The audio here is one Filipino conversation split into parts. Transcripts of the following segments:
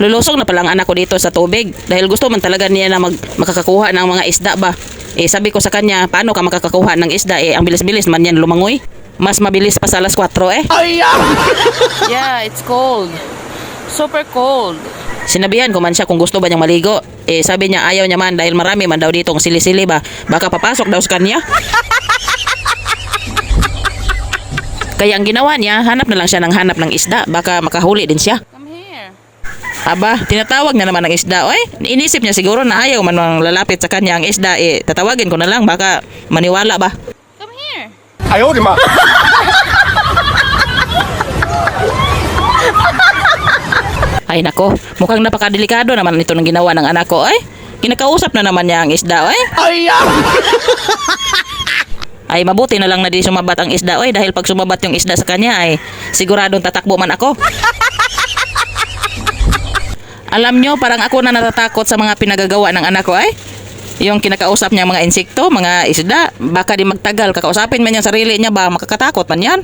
lulusog na palang anak ko dito sa tubig dahil gusto man talaga niya na mag, makakakuha ng mga isda ba. Eh sabi ko sa kanya, paano ka makakakuha ng isda? Eh ang bilis-bilis man yan lumangoy. Mas mabilis pa sa alas 4 eh. Yeah, it's cold. Super cold. Sinabihan ko man siya kung gusto ba niyang maligo. Eh sabi niya ayaw niya man dahil marami man daw ditong sili-sili ba. Baka papasok daw sa kanya. Kaya ang ginawa niya, hanap na lang siya ng hanap ng isda. Baka makahuli din siya. Aba, tinatawag na naman ang isda. Oy, inisip niya siguro na ayaw man ang lalapit sa kanya ang isda. Eh, tatawagin ko na lang, baka maniwala ba? Come here. Ayaw, oh, di ma. Ay nako, mukhang napakadelikado naman ito ng ginawa ng anak ko. Ay, kinakausap na naman niya ang isda. Ay, Ay, ah! ay mabuti na lang na di sumabat ang isda. Ay, dahil pag sumabat yung isda sa kanya ay siguradong tatakbo man ako. Alam nyo, parang ako na natatakot sa mga pinagagawa ng anak ko ay. Yung kinakausap niya mga insekto, mga isda, baka di magtagal, kakausapin man yung sarili niya ba, makakatakot man yan.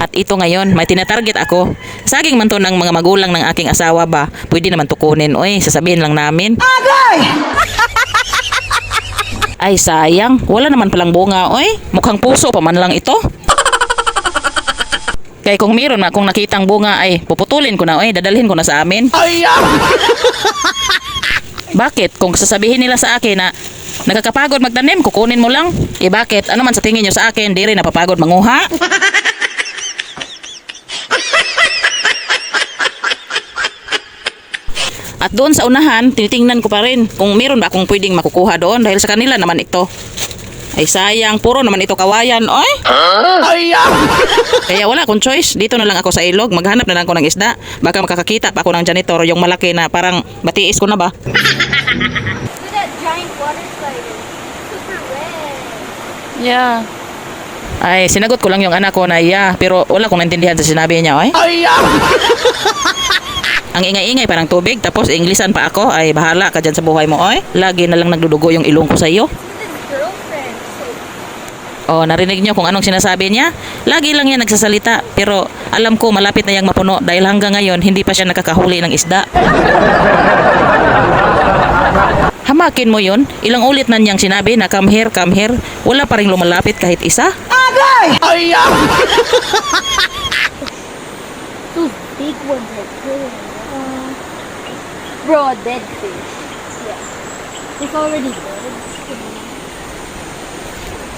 At ito ngayon, may tinatarget ako. Saging man to ng mga magulang ng aking asawa ba, pwede naman tukunin. Oy, sasabihin lang namin. Ay sayang, wala naman palang bunga, oy. Mukhang puso pa man lang ito. Kaya kung meron na akong nakitang bunga ay puputulin ko na, oy, dadalhin ko na sa amin. 哎呀！Bakit? Kung sasabihin nila sa akin na nakakapagod magtanim, kukunin mo lang. Eh bakit? Ano man sa tingin nyo sa akin, di rin napapagod manguha? At doon sa unahan, tinitingnan ko pa rin kung meron ba akong pwedeng makukuha doon dahil sa kanila naman ito. Ay sayang, puro naman ito kawayan, oy. Huh? Ah! Kaya wala akong choice. Dito na lang ako sa ilog. Maghanap na lang ako ng isda. Baka makakakita pa ako ng janitor yung malaki na parang batiis ko na ba. Yeah. Ay, sinagot ko lang yung anak ko na yeah, pero wala kong naintindihan sa sinabi niya, oy. Ay. Ah! Ang ingay-ingay parang tubig, tapos Englishan pa ako. Ay, bahala ka dyan sa buhay mo, oy. Lagi na lang nagdudugo yung ilong ko sa iyo. Girlfriend. Oh, narinig niyo kung anong sinasabi niya? Lagi lang yan nagsasalita, pero alam ko malapit na yang mapuno dahil hanggang ngayon hindi pa siya nakakahuli ng isda. Hamakin mo yun, ilang ulit na niyang sinabi na come here, come here, wala pa rin lumalapit kahit isa. 哎呀！Those big ones are killing me. Uh, bro, a dead fish. Yeah. It's already dead.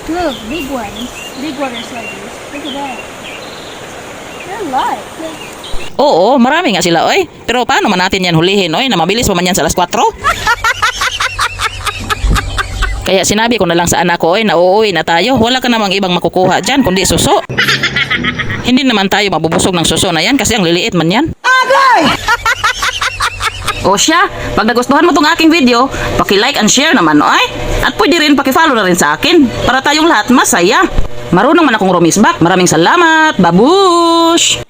Look, big ones. Big water spiders. Look at that. They're alive. Like, Oo, marami nga sila, oy. Pero paano man natin yan hulihin, oy, na mabilis pa man yan sa alas 4? Kaya sinabi ko na lang sa anak ko, oy, na uuwi na tayo. Wala ka namang ibang makukuha dyan, kundi suso. Hindi naman tayo mabubusog ng suso na yan kasi ang liliit man yan. O siya, pag nagustuhan mo tong aking video, paki-like and share naman, oy. At pwede rin paki-follow na rin sa akin para tayong lahat masaya. Marunong man akong rumisbak. Maraming salamat. Babush!